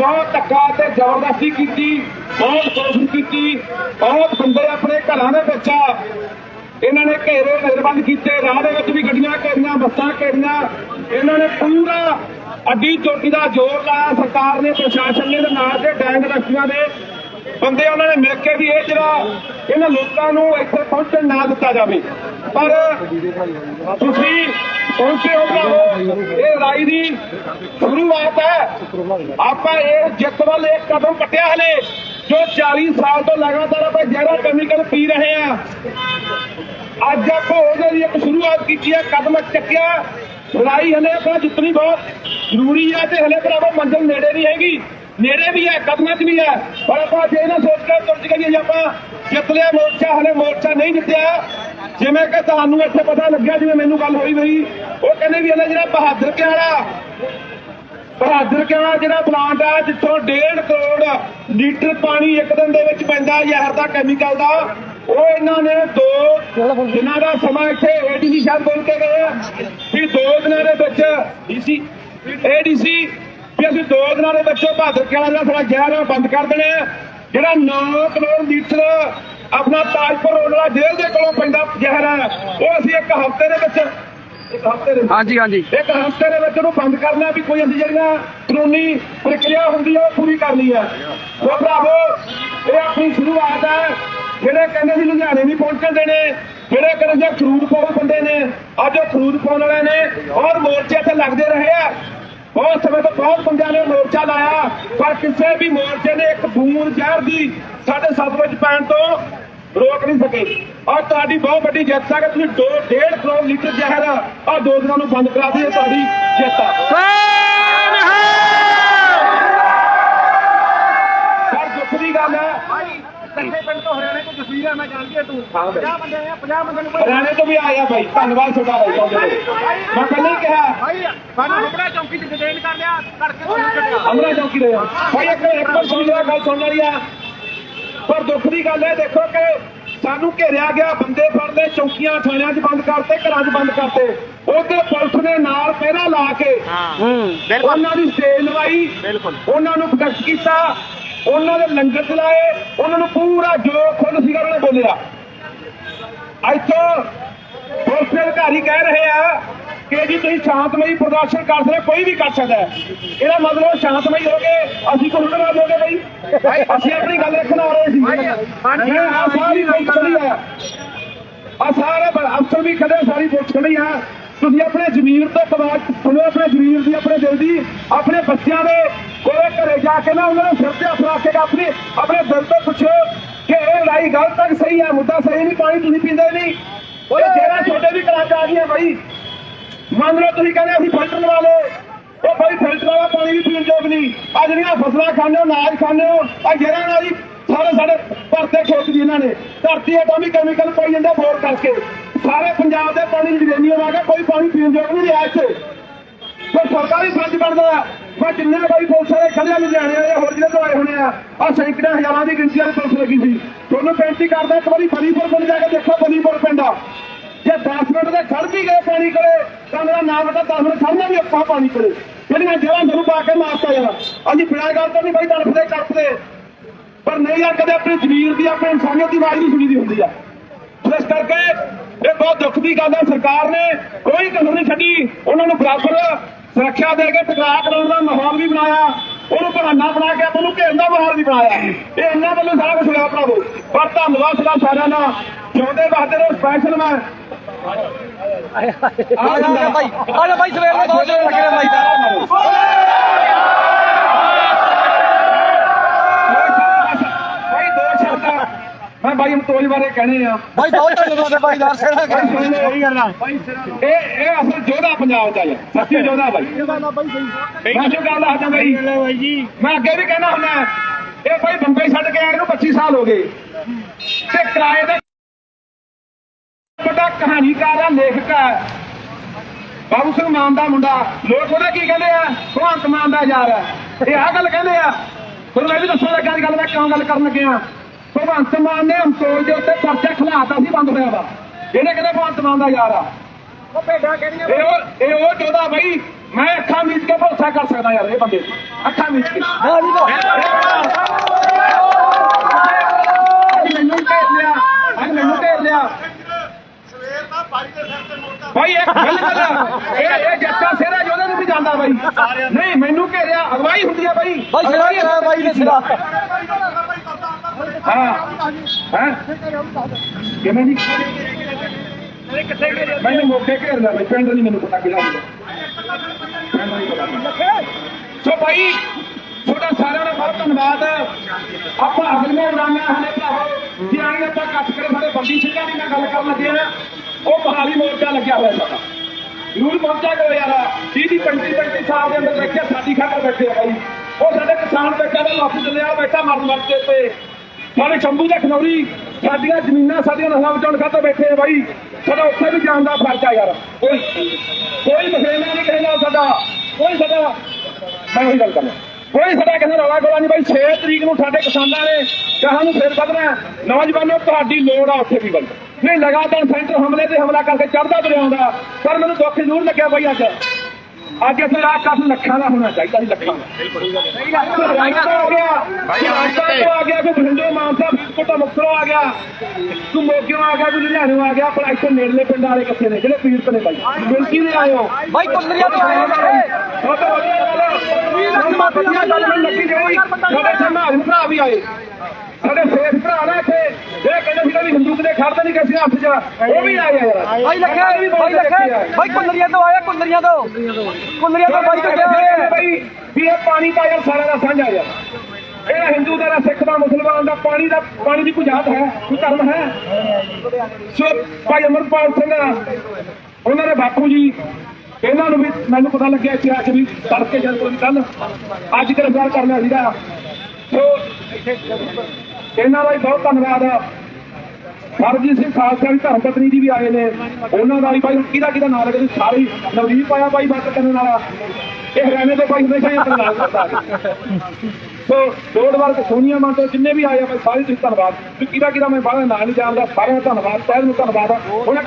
ਬਹੁਤ ਧੱਕਾ ਤੇ ਜ਼ਬਰਦਸਤੀ ਕੀਤੀ, ਬਹੁਤ ਕੋਸ਼ਿਸ਼ ਕੀਤੀ, ਬਹੁਤ ਬੰਦੇ ਆਪਣੇ ਘਰਾਂ ਦੇ ਵਿੱਚ ਇਹਨਾਂ ਨੇ ਘੇਰੇ ਨਿਰਬੰਧ ਕੀਤੇ, ਰਾਹ ਦੇ ਵਿੱਚ ਵੀ ਗੱਡੀਆਂ ਘੇਰੀਆਂ, ਬੱਸਾਂ ਘੇਰੀਆਂ। ਇਹਨਾਂ ਨੇ ਪੂਰਾ ਅੱਡੀ ਚੋਟੀ ਦਾ ਜ਼ੋਰ ਲਾਇਆ। ਸਰਕਾਰ ਨੇ, ਪ੍ਰਸ਼ਾਸਨ ਨੇ ਤੇ ਨਾਲ ਦੇ ਡੈਂਗ ਰੱਖੀਆਂ ਦੇ ਬੰਦੇ ਉਹਨਾਂ ਨੇ ਮਿਲ ਕੇ ਵੀ ਇਹ ਜਿਹੜਾ ਇਹਨਾਂ ਲੋਕਾਂ ਨੂੰ ਇੱਥੇ ਪਹੁੰਚਣ ਨਾ ਦਿੱਤਾ ਜਾਵੇ। ਪਰ ਤੁਸੀਂ ਪਹੁੰਚੇ ਹੋ ਭਰਾਵੋ ਇਹ ਲੜਾਈ ਦੀ ਸ਼ੁਰੂਆਤ ਹੈ। ਆਪਾਂ ਇਹ ਜਿੱਤ ਵੱਲ ਇੱਕ ਕਦਮ ਪੱਟਿਆ ਹਲੇ, ਜੋ 40 ਸਾਲ ਤੋਂ ਲਗਾਤਾਰ ਆਪਾਂ ਜਿਹੜਾ ਕੈਮੀਕਲ ਪੀ ਰਹੇ ਆ। ਅੱਜ ਆਪਾਂ ਉਹਦੇ ਲਈ ਇੱਕ ਸ਼ੁਰੂਆਤ ਕੀਤੀ ਹੈ ਕਦਮ ਚੱਕਿਆ। ਲੜਾਈ ਹਲੇ ਆਪਾਂ ਜਿੱਤਣੀ ਬਹੁਤ ਜ਼ਰੂਰੀ ਹੈ ਤੇ ਹਲੇ ਭਰਾਵੋ ਮੰਜ਼ਿਲ ਨੇੜੇ ਨਹੀਂ ਹੈਗੀ। ਨੇੜੇ ਵੀ ਹੈ, ਕਦਮਾਂ 'ਚ ਵੀ ਹੈ, ਪਰ ਆਪਾਂ ਜੇ ਨਾ ਸੋਚ ਕੇ ਤੁਰ ਗਏ ਆਪਾਂ ਜਿੱਤ ਲਿਆ, ਮੋਰਚਾ ਹਲੇ ਮੋਰਚਾ ਨਹੀਂ ਜਿੱਤਿਆ। ਜਿਵੇਂ ਕਿ ਤੁਹਾਨੂੰ ਇੱਥੇ ਪਤਾ ਲੱਗਿਆ, ਜਿਵੇਂ ਮੈਨੂੰ ਗੱਲ ਹੋਈ ਹੋਈ, ਉਹ ਕਹਿੰਦੇ ਵੀ ਹਲੇ ਜਿਹੜਾ ਬਹਾਦਰ ਕੇ ਬਹਾਦਰ ਕੇ ਜਿਹੜਾ ਪਲਾਂਟ ਆ, ਜਿੱਥੋਂ 1.5 ਕਰੋੜ ਲੀਟਰ ਪਾਣੀ ਇੱਕ ਦਿਨ ਦੇ ਵਿੱਚ ਪੈਂਦਾ ਜ਼ਹਿਰ ਦਾ ਕੈਮੀਕਲ ਦਾ, ਉਹ ਇਹਨਾਂ ਨੇ ਦੋ ਦਿਨਾਂ ਦਾ ਸਮਾਂ ਇੱਥੇ ਏਡੀਸੀ ਸਾਹਿਬ ਬੋਲ ਕੇ ਗਏ ਵੀ ਦੋ ਦਿਨਾਂ ਦੇ ਵਿੱਚ ਡੀਸੀ ਏਡੀਸੀ ਵੀ ਅਸੀਂ ਦੋ ਦਿਨਾਂ ਦੇ ਵਿੱਚ ਬਹਾਦਰ ਕਿਆਲਾ ਜਿਹੜਾ ਸਾਡਾ ਜ਼ਹਿਰ ਬੰਦ ਕਰ ਦੇਣਾ ਜਿਹੜਾ 9 ਕਰੋੜ ਲੀਟਰ ਆਪਣਾ ਤਾਜਪੁਰ ਰੋਡ ਵਾਲਾ ਜੇਲ੍ਹ ਦੇ ਕੋਲੋਂ ਪੈਂਦਾ ਜ਼ਹਿਰ ਹੈ। ਉਹ ਅਸੀਂ ਇੱਕ ਹਫ਼ਤੇ ਦੇ ਵਿੱਚ ਇੱਕ ਹਫ਼ਤੇ ਦੇ ਹਾਂਜੀ ਹਾਂਜੀ। ਇੱਕ ਹਫ਼ਤੇ ਦੇ ਵਿੱਚ ਉਹਨੂੰ ਬੰਦ ਕਰਨਾ ਵੀ ਕੋਈ ਅਸੀਂ ਜਿਹੜੀਆਂ ਕਾਨੂੰਨੀ ਪ੍ਰਕਿਰਿਆ ਹੁੰਦੀ ਹੈ ਉਹ ਪੂਰੀ ਕਰਨੀ ਹੈ ਸੋ ਭਰਾਵੋ ਇਹ ਆਪਣੀ ਸ਼ੁਰੂਆਤ ਹੈ ਜਿਹੜੇ ਕਹਿੰਦੇ ਸੀ ਲੁਧਿਆਣੇ ਨਹੀਂ ਪਹੁੰਚਣ ਦੇਣੇ ਜਿਹੜੇ ਕਹਿੰਦੇ ਸੀ ਖਰੂਦ ਪਾਉ ਬੰਦੇ ਨੇ ਅੱਜ ਉਹ ਖਰੂਦ ਪਾਉਣ ਵਾਲੇ ਨੇ ਔਰ ਮੋਰਚੇ ਤੇ ਲੱਗਦੇ ਰਹੇ ਆ। ਬਹੁਤ ਸਮੇਂ ਤੋਂ ਬਹੁਤ ਬੰਦਿਆਂ ਨੇ ਮੋਰਚਾ ਲਾਇਆ ਪਰ ਕਿਸੇ ਵੀ ਮੋਰਚੇ ਨੇ ਇੱਕ ਬੂੰਦ ਜ਼ਹਿਰ ਦੀ ਸਾਡੇ ਸੱਤ ਵਿੱਚ ਪੈਣ ਤੋਂ ਰੋਕ ਨਹੀਂ ਸਕੇ। ਔਰ ਤੁਹਾਡੀ ਬਹੁਤ ਵੱਡੀ ਜਿੱਤ ਹੈ ਕਿ ਤੁਸੀਂ 2 1.5 ਕਰੋੜ ਲੀਟਰ ਜ਼ਹਿਰ ਆ ਦੋ ਦਿਨਾਂ ਨੂੰ ਬੰਦ ਕਰਾ ਦਿੱਤੀ ਇਹ ਤੁਹਾਡੀ ਜਿੱਤ ਆ। ਪਰ ਦੁੱਖ ਦੀ ਗੱਲ ਹੈ ਕੱਟੇ ਪਿੰਡ ਤੋਂ ਹਰਿਆਣੇ ਤੋਂ ਜਸਵੀਰ ਹੈ ਮੈਂ ਜਾਣਦੀ ਹਾਂ ਤੂੰ। ਹਾਂ ਬਈ। 50 ਬੰਦੇ ਆ 50 ਬੰਦੇ ਨੂੰ ਹਰਿਆਣੇ ਤੋਂ ਵੀ ਆਇਆ ਬਾਈ। ਧੰਨਵਾਦ ਤੁਹਾਡਾ ਬਾਈ। ਤੁਹਾਡੇ ਲਈ। ਮੈਂ ਪਹਿਲਾਂ ਹੀ ਕਿਹਾ। ਭਾਈ ਸਾਨੂੰ ਹਮੜਾ ਚੌਂਕੀ ਚ ਡਿਟੇਨ ਕਰ ਲਿਆ ਕਰਕੇ ਤੁਹਾਨੂੰ ਕੱਢਿਆ ਅਮਰਾ ਚੌਕੀ ਦੇ ਆ। ਭਾਈ ਇੱਕ ਇੱਕ ਵਾਰ ਸੁਣ ਲਿਆ ਗੱਲ ਸੁਣ ਵਾਲੀ ਆ। ਪਰ ਦੁੱਖ ਦੀ ਗੱਲ ਹੈ ਦੇਖੋ ਕਿ ਸਾਨੂੰ ਘੇਰਿਆ ਗਿਆ ਬੰਦੇ ਫੜਦੇ ਚੌਕੀਆਂ ਥਾਣਿਆਂ 'ਚ ਬੰਦ ਕਰਤੇ ਘਰਾਂ 'ਚ ਬੰਦ ਕਰਤੇ। ਉਧਰ ਪੁਲਿਸ ਨੇ ਨਾਲ ਪਹਿਰਾ ਲਾ ਕੇ ਹੂੰ। ਉਹਨਾਂ ਦੀ ਸੇਲ ਲਵਾਈ। ਬਿਲਕੁਲ। ਉਹਨਾਂ ਨੂੰ ਪ੍ਰੋਟੈਕਟ ਕੀਤਾ। ਉਹਨਾਂ ਦੇ ਲੰਗਰ ਚਲਾਏ ਉਹਨਾਂ ਨੂੰ ਪੂਰਾ ਜੋ ਖੁੱਲ ਸੀਗਾ ਉਹਨਾਂ ਨੇ ਬੋਲਿਆ। ਇੱਥੋਂ ਪੁਲਿਸ ਅਧਿਕਾਰੀ ਕਹਿ ਰਹੇ ਆ ਕਿ ਜੀ ਤੁਸੀਂ ਸ਼ਾਂਤਮਈ ਪ੍ਰਦਰਸ਼ਨ ਕਰ ਸਕਦੇ ਹੋ, ਕੋਈ ਵੀ ਕਰ ਸਕਦਾ ਹੈ। ਇਹਦਾ ਮਤਲਬ ਸ਼ਾਂਤਮਈ ਹੋਗੇ ਅਸੀਂ ਕੋਈ ਹੁਕਮ ਦੋਗੇ ਬਈ ਅਸੀਂ ਆਪਣੀ ਗੱਲ ਰੱਖਣ ਆ ਰਹੇ ਸੀ। ਆ ਸਾਰੀ ਪੁਲਿਸ ਖੜੀ ਆ। ਆ ਸਾਰੇ ਅਫਸਰ ਵੀ ਖੜੇ ਸਾਰੀ ਪੁਲਿਸ ਖੜੀ ਆ। ਤੁਸੀਂ ਆਪਣੇ ਜ਼ਮੀਰ ਤੋਂ ਕਵਾਜ ਸੁਣੋ ਆਪਣੇ ਜ਼ਮੀਰ ਦੀ ਆਪਣੇ ਦਿਲ ਦੀ ਆਪਣੇ ਬੱਚਿਆਂ ਦੇ ਕੋਲੇ ਘਰੇ ਜਾ ਕੇ ਨਾ ਉਹਨਾਂ ਨੇ ਸਿਰ ਤੇ ਹੱਥ ਰੱਖ ਕੇ ਆਪਣੀ ਆਪਣੇ ਦਿਲ ਤੋਂ ਪੁੱਛੋ ਕਿ ਇਹ ਲੜਾਈ ਗਲਤ ਤੱਕ ਸਹੀ ਹੈ? ਮੁੱਦਾ ਸਹੀ ਨਹੀਂ, ਪਾਣੀ ਤੁਸੀਂ ਪੀਂਦੇ ਨਹੀਂ। ਓਏ ਜਿਹੜਾ ਛੋਟੇ ਵੀ ਘਰਾਂ ਆ ਗਈਆਂ ਬਾਈ। ਮੰਨ ਲਓ ਤੁਸੀਂ ਕਹਿੰਦੇ ਅਸੀਂ ਫਿਲਟਰ ਲਵਾ ਲਓ। ਉਹ ਬਾਈ ਫਿਲਟਰ ਵਾਲਾ ਪਾਣੀ ਵੀ ਪੀਣ ਯੋਗ ਨਹੀਂ। ਆ ਜਿਹੜੀਆਂ ਫਸਲਾਂ ਖਾਂਦੇ ਹੋ, ਅਨਾਜ ਖਾਂਦੇ ਹੋ ਆ ਜਿਹੜਾ ਨਾਲ ਹੀ ਸਾਰੇ ਸਾਡੇ ਭਰਤੇ ਖੇਤ ਜੀ ਇਹਨਾਂ ਨੇ। ਧਰਤੀ ਹੇਠਾਂ ਵੀ ਕੈਮੀਕਲ ਪਾਈ ਜਾਂਦਾ ਬੋਰ ਕਰਕੇ। ਸਾਰੇ ਪੰਜਾਬ ਦੇ ਪਾਣੀ ਦੀ ਰੇਨੀਅਮ ਆ ਗਿਆ ਕੋਈ ਪਾਣੀ ਪੀਣ ਯੋਗ ਨਹੀਂ ਰਿਹਾ ਇੱਥੇ। ਪਰ ਸਰਕਾਰੀ ਫਰਜ਼ ਬਣਦਾ। ਮੈਂ ਜਿੰਨੇ ਬਾਈ ਪੁਲਿਸ ਵਾਲੇ ਖੜੇ ਲੁਧਿਆਣੇ ਵਾਲੇ ਹੋਰ ਜਿਹੜੇ ਤੋਂ ਆਏ ਹੋਣੇ ਆ। ਆ ਸੈਂਕੜਿਆਂ ਹਜ਼ਾਰਾਂ ਦੀ ਗਿਣਤੀ ਵਾਲੀ ਪੁਲਿਸ ਲੱਗੀ ਸੀ। ਤੁਹਾਨੂੰ ਬੇਨਤੀ ਕਰਦਾ, ਇੱਕ ਵਾਰੀ ਬਲੀਪੁਰ ਪਿੰਡ ਜਾ ਕੇ ਦੇਖੋ ਬਲੀਪੁਰ ਪਿੰਡ ਆ। ਜੇ 10 ਮਿੰਟ ਦੇ ਖੜ ਵੀ ਗਏ ਪਾਣੀ ਕੋਲੇ, ਤਾਂ ਮੇਰਾ ਨਾਮ ਬਤਾ 10 ਮਿੰਟ ਖੜਨਾ ਵੀ ਆਪਾਂ ਪਾਣੀ ਕੋਲੇ। ਜਿਹੜੀਆਂ ਜਗ੍ਹਾ ਮੈਨੂੰ ਪਾ ਕੇ ਮਾਰਤਾ ਯਾਰ, ਅਸੀਂ ਬਿਨਾਂ ਗੱਲ ਤੋਂ ਨਹੀਂ ਬਾਈ ਤੜਫਦੇ ਕੱਪਦੇ ਪਰ ਨਹੀਂ ਯਾਰ, ਕਦੇ ਆਪਣੀ ਜ਼ਮੀਰ ਦੀ, ਆਪਣੀ ਇਨਸਾਨੀਅਤ ਦੀ ਆਵਾਜ਼ ਨਹੀਂ ਸੁਣੀ ਦੀ ਹੁੰਦੀ ਆ। ਇਸ ਕਰਕੇ ਇਹ ਬਹੁਤ ਦੁੱਖ ਦੀ ਗੱਲ ਹੈ ਸਰਕਾਰ ਨੇ ਕੋਈ ਕਸਰ ਨਹੀਂ ਛੱਡੀ, ਉਹਨਾਂ ਨੂੰ ਬਰਾਬਰ ਸੁਰੱਖਿਆ ਦੇ ਕੇ ਟਕਰਾਅ ਕਰਾਉਣ ਦਾ ਮਾਹੌਲ ਵੀ ਬਣਾਇਆ ਉਹਨੂੰ ਬਹਾਨਾ ਬਣਾ ਕੇ ਆਪਾਂ ਨੂੰ ਘੇਰਨ ਦਾ ਮਾਹੌਲ ਵੀ ਬਣਾਇਆ। ਇਹ ਇਹਨਾਂ ਵੱਲੋਂ ਸਾਰਾ ਕੁਝ ਹੋਇਆ ਭਰਾਵੋ। ਪਰ ਧੰਨਵਾਦ ਸਦਾ ਸਾਰਿਆਂ ਦਾ। ਜਿਉਂਦੇ ਵਾਸਤੇ ਰੋ ਸਪੈਸ਼ਲ ਮੈਂ। ਆ ਜਾ ਭਾਈ ਆ ਜਾ ਭਾਈ ਸਵੇਰ ਦੇ ਬਹੁਤ ਦੇਰ ਲੱਗੇ ਭਾਈ ਦੋ ਸ਼ਬਦ ਮੈਂ ਭਾਈ ਮਤੋਜ ਬਾਰੇ ਕਹਿਣੇ ਆ। ਭਾਈ ਬਹੁਤ ਧੰਨਵਾਦ ਹੈ ਭਾਈ ਦਰਸ਼ਨ ਸਹੀ ਗੱਲ ਆ। ਇਹ ਇਹ ਅਸਲ ਜੋਧਾ ਪੰਜਾਬ ਦਾ ਹੈ ਸੱਚੀ ਜੋਧਾ ਬਾਈ। ਮੈਂ ਜੋ ਗੱਲ ਆਦਾ ਬਾਈ। ਬਾਈ ਜੀ। ਮੈਂ ਅੱਗੇ ਵੀ ਕਹਿਣਾ ਹੁੰਦਾ। ਇਹ ਭਾਈ ਬੰਬਈ ਛੱਡ ਕੇ ਆਏ ਨੂੰ 25 ਸਾਲ ਹੋ ਗਏ। ਤੇ ਕਿਰਾਏ ਦਾ ਵੱਡਾ ਕਹਾਣੀਕਾਰ ਆ ਲੇਖਕ ਆ। ਬਾਬੂ ਸਿੰਘ ਮਾਨ ਦਾ ਮੁੰਡਾ। ਲੋਕ ਉਹਦਾ ਕੀ ਕਹਿੰਦੇ ਆ? ਭਗਵੰਤ ਮਾਨ ਦਾ ਯਾਰ ਇਹ ਆ ਗੱਲ ਕਹਿੰਦੇ ਆ। ਫਿਰ ਮੈਂ ਵੀ ਦੱਸਣ ਲੱਗਾ ਦੀ ਗੱਲ ਮੈਂ ਕਿਉਂ ਗੱਲ ਕਰਨ ਲੱਗਿਆ ਭਗਵੰਤ ਮਾਨ ਨੇ ਅਮਤੋਲ ਦੇ ਉੱਤੇ ਪਰਚਾ ਖਲਾਤਾ ਸੀ ਬੰਦ ਹੋਇਆ ਵਾ। ਇਹਨੇ ਕਹਿੰਦੇ ਭਗਵੰਤ ਮਾਨ ਦਾ ਯਾਰ ਆ। ਉਹ ਭੇਡਾਂ ਕਿਹੜੀਆਂ ਇਹ ਉਹ ਇਹ ਉਹ ਜੋਦਾ ਬਈ ਮੈਂ ਅੱਖਾਂ ਮੀਚ ਕੇ ਭਰੋਸਾ ਕਰ ਸਕਦਾ ਯਾਰ ਇਹ ਬੰਦੇ। ਅੱਖਾਂ ਮੀਚ ਕੇ। ਨਾ ਨਹੀਂ ਅੱਜ ਮੈਨੂੰ ਘੇਰ ਲਿਆ ਅੱਜ ਮੈਨੂੰ ਘੇਰ ਲਿਆ। ਭਾਈ ਇੱਕ ਗੱਲ ਕਰ ਇਹ ਇਹ ਜੱਟਾ ਸਿਰਾ ਜੋਦੇ ਨੂੰ ਵੀ ਜਾਂਦਾ ਬਾਈ। ਨਹੀਂ ਮੈਨੂੰ ਘੇਰਿਆ ਅਗਵਾਈ ਹੁੰਦੀ ਆ ਬਾਈ। ਬਾਈ ਸਿਰਾ ਬਾਈ ਨੇ ਸਿਰਾ। ਹਾਂ ਹਾਂ। ਕਿਵੇਂ ਜੀ? ਮੈਨੂੰ ਮੌਕੇ ਘੇਰ ਲਿਆ ਪਿੰਡ ਨਹੀਂ ਮੈਨੂੰ ਪਤਾ ਕਿਹੜਾ ਹੁੰਦਾ। ਸੋ ਭਾਈ ਤੁਹਾਡਾ ਸਾਰਿਆਂ ਦਾ ਬਹੁਤ ਧੰਨਵਾਦ ਆਪਾਂ ਅਗਲੇ ਉਡਾਣਾਂ ਹਲੇ ਭਰਾਵੋ ਜੇ ਆਏ ਆਪਾਂ ਕੱਟ ਕੇ ਸਾਡੇ ਬੰਦੀ ਸਿੰਘਾਂ ਦੀ ਨਾਲ ਗੱਲ ਕਰਨ ਲੱਗੇ ਆ। ਉਹ ਮਹਾਲੀ ਮੋਰਚਾ ਲੱਗਿਆ ਹੋਇਆ ਸਾਡਾ। ਜ਼ਰੂਰ ਪਹੁੰਚਿਆ ਕਰੋ ਯਾਰ। 30 ਦੀ 35 35 ਸਾਲ ਦੇ ਅੰਦਰ ਬੈਠੇ ਸਾਡੀ ਖਾਤਰ ਬੈਠੇ ਆ ਭਾਈ ਉਹ ਸਾਡੇ ਕਿਸਾਨ ਬੈਠਾ ਦਾ ਲੱਖ ਚੱਲਿਆ ਬੈਠਾ ਮਰਨ ਮਰਦੇ ਤੇ ਸਾਡੇ ਸ਼ੰਭੂ ਦੇ ਖਨੌਰੀ, ਸਾਡੀਆਂ ਜ਼ਮੀਨਾਂ, ਸਾਡੀਆਂ ਨਸਲਾਂ ਬਚਾਉਣ ਖਾਤਰ ਬੈਠੇ ਆ ਭਾਈ ਸਾਡਾ ਉੱਥੇ ਵੀ ਜਾਣ ਦਾ ਫ਼ਰਕ ਆ ਯਾਰ। ਕੋਈ ਕੋਈ ਮਸੇਨਾ ਨਹੀਂ ਕਿਸੇ ਨਾਲ ਸਾਡਾ। ਕੋਈ ਸਾਡਾ ਮੈਂ ਉਹੀ ਗੱਲ ਕਰਨਾ ਕੋਈ ਸਾਡਾ ਕਿਸੇ ਰੌਲਾ ਗੋਲਾ ਨਹੀਂ ਬਾਈ। 6 ਤਰੀਕ ਨੂੰ ਸਾਡੇ ਕਿਸਾਨਾਂ ਨੇ ਕਹਾਂ ਨੂੰ ਫੇਰ ਵਧਣਾ ਹੈ। ਨੌਜਵਾਨੋ, ਤੁਹਾਡੀ ਲੋੜ ਆ ਉੱਥੇ ਵੀ ਬੰਦ। ਨਹੀਂ, ਲਗਾਤਾਰ ਸੈਂਟਰ ਹਮਲੇ ਤੇ ਹਮਲਾ ਕਰਕੇ ਚੜਦਾ ਤੁਰਿਆ ਪਰ ਮੈਨੂੰ ਦੁੱਖ ਜ਼ਰੂਰ ਲੱਗਿਆ ਬਾਈ ਅੱਜ। ਅੱਜ ਅਸੀਂ ਰਾਤ ਕੱਟ ਲੱਖਾਂ ਦਾ ਹੋਣਾ ਚਾਹੀਦਾ ਸੀ ਲੱਖਾਂ ਦਾ। ਆ ਗਿਆ। ਰਾਇਤਾ ਤੋਂ ਆ ਗਿਆ ਕੋਈ ਬਠਿੰਡੇ ਮਾਨਸਾ ਕੋਟਾ ਮੁਕਤਸਰੋਂ ਆ ਗਿਆ। ਕੋਈ ਮੋਗਿਓਂ ਆ ਗਿਆ ਕੋਈ ਲੁਧਿਆਣੋਂ ਆ ਗਿਆ ਪਰ ਇੱਥੇ ਨੇੜਲੇ ਪਿੰਡ ਵਾਲੇ ਕਿੱਥੇ ਨੇ ਜਿਹੜੇ ਪੀੜਤ ਨੇ ਬਾਈ ਮਿਲਕੀ ਦੇ ਆਇਓ ਬਾਈ ਕੁੰਦਰੀਆ ਤੋਂ ਆਏ ਤਾਂ ਹੈ। ਵਧੀਆ ਗੱਲ ਮੈਨੂੰ ਲੱਗੀ ਜਿਹੜੀ ਸਾਡੇ ਸਮਾਜ ਭਰਾ ਵੀ ਆਏ। ਸਾਡੇ ਸੇਠ ਭਰਾ ਨੇ ਇੱਥੇ। ਜਿਹੜੇ ਕਹਿੰਦੇ ਸੀ ਵੀ ਹਿੰਦੂ ਕਿਤੇ ਖੜਦੇ ਨਹੀਂ ਕਿਸੇ ਹੱਥ 'ਚ। ਉਹ ਵੀ ਆਏ ਯਾਰ। ਬਾਈ ਲੱਖੇ ਬਾਈ ਲੱਖੇ ਬਾਈ ਕੁੰਦਰੀਆ ਤੋਂ ਆਇਆ ਕੁੰਦਰੀਆ ਤੋਂ। ਕੁੰਦਰੀਆ ਤੋਂ ਬਾਈ ਤੋਂ ਗਿਆ ਬਈ ਵੀ ਇਹ ਪਾਣੀ ਦਾ ਯਾਰ ਸਾਰਿਆਂ ਦਾ ਸਾਂਝਾ ਯਾਰ। ਇਹ ਹਿੰਦੂ ਦਾ ਨਾ ਸਿੱਖ ਦਾ ਮੁਸਲਮਾਨ ਦਾ ਪਾਣੀ ਦਾ ਪਾਣੀ ਦੀ ਕੋਈ ਜਾਤ ਹੈ ਕੋਈ ਧਰਮ ਹੈ। ਸੋ ਭਾਈ ਅਮਰਪਾਲ ਸਿੰਘ ਉਹਨਾਂ ਦੇ ਬਾਪੂ ਜੀ। ਇਹਨਾਂ ਨੂੰ ਵੀ ਮੈਨੂੰ ਪਤਾ ਲੱਗਿਆ ਕਿ ਅੱਜ ਵੀ ਤੜਕੇ ਜਦ ਕੋਈ ਕੱਲ ਅੱਜ ਗ੍ਰਿਫਤਾਰ ਕਰ ਲਿਆ ਸੀਗਾ। ਸੋ ਇਹਨਾਂ ਦਾ ਵੀ ਬਹੁਤ ਧੰਨਵਾਦ। ਸਰਜੀਤ ਸਿੰਘ ਖਾਲਸਾ ਦੀ ਧਰਮ ਪਤਨੀ ਜੀ ਵੀ ਆਏ ਨੇ। ਉਹਨਾਂ ਦਾ ਵੀ ਭਾਈ ਕਿਹਦਾ ਕਿਹਦਾ ਨਾਮ ਲੱਗੇ ਸਾਰੇ ਹੀ। ਨਵਦੀਪ ਆਇਆ ਭਾਈ ਬੱਤ ਕਰਨ ਵਾਲਾ। ਇਹ ਹਰਿਆਣੇ ਦੇ ਭਾਈ ਹਮੇਸ਼ਾ ਹੀ ਆਪਣਾ ਨਾਮ ਕਰਦਾ। ਸੋ ਲੋੜ ਵਰਗ, ਸੋਨੀਆ ਮਾਨ ਜਿੰਨੇ ਵੀ ਆਏ ਆ ਭਾਈ ਸਾਰੇ ਤੁਸੀਂ ਧੰਨਵਾਦ। ਕਿਹਦਾ ਕਿਹਦਾ ਮੈਂ ਬਾਹਰ ਨਾਂ ਨਹੀਂ ਜਾਣਦਾ, ਸਾਰਿਆਂ ਦਾ ਧੰਨਵਾਦ ਤਹਿ ਨੂੰ ਧੰਨਵਾਦ ਉਹਨਾਂ